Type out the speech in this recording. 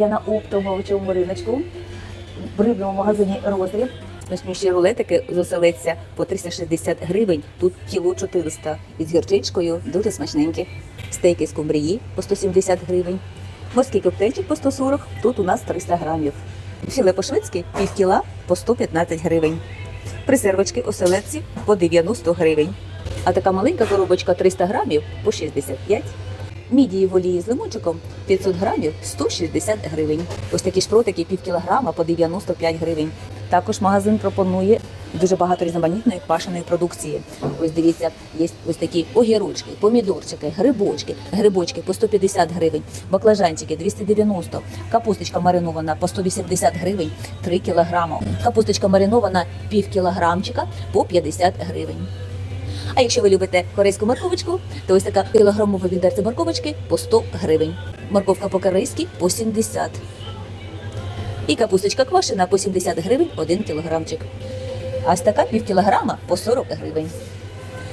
Я на оптовому риночку в рибному магазині розріб. Смачніші рулетики з оселедця по 360 гривень, тут кіло 400. Із гірчичкою дуже смачненькі. Стейки з кумбрії по 170 гривень. Морський коктейльчик по 140, тут у нас 300 грамів. Філе по-шведськи пів кіла по 115 гривень. Присервочки оселедці по 90 гривень. А така маленька коробочка 300 грамів по 65. Мідії в олії з лимончиком 500 грамів 160 гривень. Ось такі шпротики пів кілограма по 95 гривень. Також магазин пропонує дуже багато різноманітної квашеної продукції. Ось дивіться, є ось такі огірочки, помідорчики, грибочки, грибочки по 150 гривень, баклажанчики 290, капусточка маринована по 180 гривень 3 кілограма. Капусточка маринована пів кілограмчика по 50 гривень. А якщо ви любите корейську морковочку, то ось така кілограмова відерця морковочки по 100 гривень. Морковка по-корейськи по 70. І капусточка квашена по 70 гривень 1 кілограмчик. А ось така пів кілограма по 40 гривень.